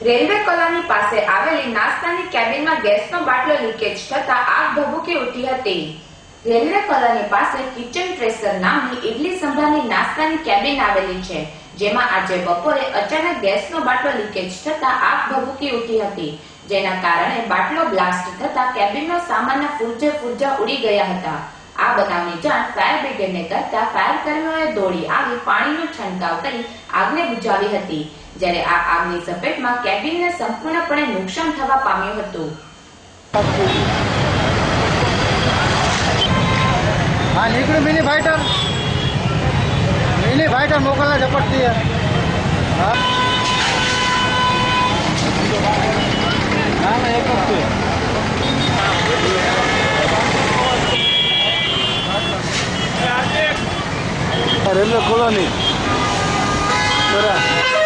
Railway colony પાસે આવેલી નાસ્તાની કેબિનમાં ગેસનો બાટલો લીકેજ થતા આગ ભભૂકી ઉઠી હતી. રેલવે કોલોની પાસે કિચન ટ્રેસર નામની ઇડલી સંભારની નાસ્તાની કેબિન આવેલી છે, જેમાં આજે બપોરે અચાનક ગેસનો બાટલો લીકેજ થતા આગ ભભૂકી ઉઠી હતી, જેના કારણે બાટલો બ્લાસ્ટ થતા કેબિનનો સામાન્ય ફૂરજે ફૂરજા ઉડી ગયા હતા. બનાવની જાણ, ફાયર બ્રિગેડને કરતા ફાયર કર્મીઓએ દોડી આવી પાણીનો છંટકાવ કરી આગને બુઝાવી હતી, જ્યારે આ આગની ઝપેટમાં કેબિનને સંપૂર્ણપણે નુકસાન થવા પામ્યું હતું. હા નીકળ્યું મિની ફાઈટર. મિની ફાઈટર મોકલના ઝપટથી હા. છે રેલવે કોલોની બરાબર